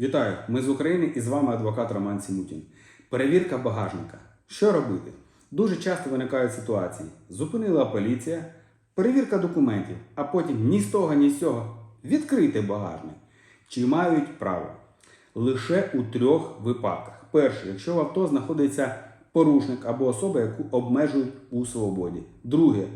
Вітаю! Ми з України і з вами адвокат Роман Сімутін. Перевірка багажника. Що робити? Дуже часто виникають ситуації. Зупинила поліція, перевірка документів, а потім ні з того, ні з цього відкрити багажник. Чи мають право? Лише у трьох випадках. Перше, якщо в авто знаходиться порушник або особа, яку обмежують у свободі. Друге,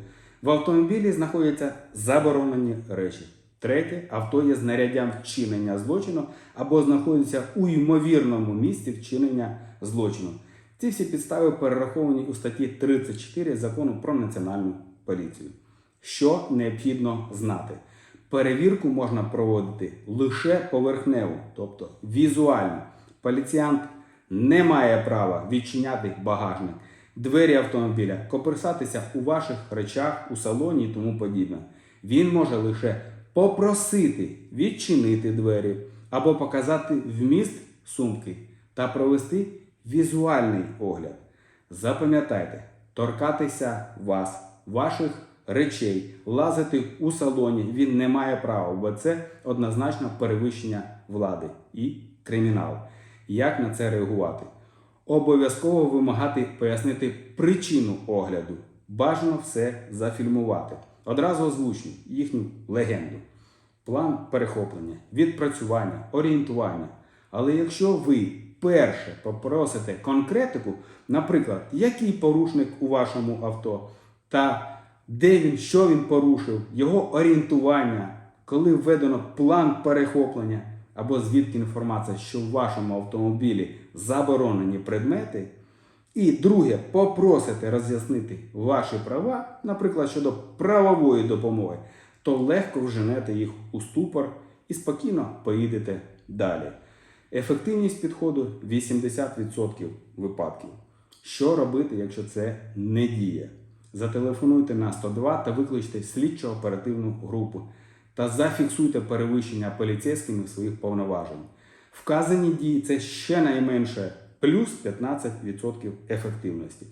в автомобілі знаходяться заборонені речі. Третє, авто є знаряддям вчинення злочину або знаходиться у ймовірному місці вчинення злочину. Ці всі підстави перераховані у статті 34 закону про національну поліцію. Що необхідно знати? Перевірку можна проводити лише поверхнево, тобто візуально. Поліціянт не має права відчиняти багажник, двері автомобіля, коперсатися у ваших речах, у салоні і тому подібне. Він може лише попросити відчинити двері або показати вміст сумки та провести візуальний огляд. Запам'ятайте, торкатися вас, ваших речей, лазити у салоні він не має права, бо це однозначно перевищення влади і кримінал. Як на це реагувати? Обов'язково вимагати пояснити причину огляду. Бажано все зафільмувати. Одразу озвучу їхню легенду. План перехоплення, відпрацювання, орієнтування. Але якщо ви перше попросите конкретику, наприклад, який порушник у вашому авто, та де він, що він порушив, його орієнтування, коли введено план перехоплення, або звідки інформація, що в вашому автомобілі заборонені предмети. І друге, попросите роз'яснити ваші права, наприклад, щодо правової допомоги, то легко вженете їх у ступор і спокійно поїдете далі. Ефективність підходу 80% випадків. Що робити, якщо це не діє? Зателефонуйте на 102 та викличте слідчо оперативну групу та зафіксуйте перевищення поліцейськими своїх повноважень. Вказані дії це ще найменше плюс 15% ефективності.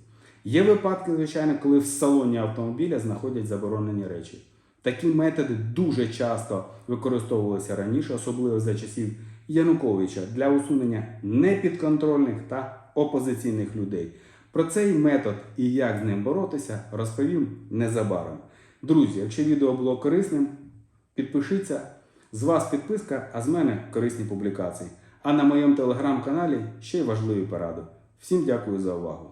Є випадки, звичайно, коли в салоні автомобіля знаходять заборонені речі. Такі методи дуже часто використовувалися раніше, особливо за часів Януковича, для усунення непідконтрольних та опозиційних людей. Про цей метод і як з ним боротися розповім незабаром. Друзі, якщо відео було корисним, підпишіться. З вас підписка, а з мене корисні публікації. А на моєму телеграм-каналі ще й важливі поради. Всім дякую за увагу.